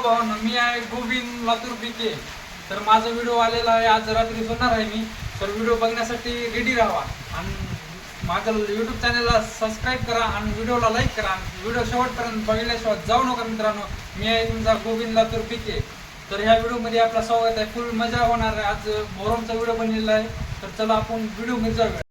भावांनो मी आहे गोविंद लातूर पिके. तर माझा व्हिडिओ आलेला आहे आज रात्री सोडणार आहे मी. तर व्हिडिओ बघण्यासाठी रेडी राहा. आणि माझ्या युट्यूब चॅनलला सबस्क्राईब करा आणि व्हिडिओला लाईक करा. आणि व्हिडिओ शेवटपर्यंत बघितल्याशिवाय जाऊ नका मित्रांनो. मी आहे तुमचा गोविंद लातूर पिके. तर ह्या व्हिडिओमध्ये आपला स्वागत आहे. फुल मजा होणार आहे. आज मोहरमचा व्हिडिओ बनलेला आहे. तर चला आपण व्हिडिओमध्ये जाऊया.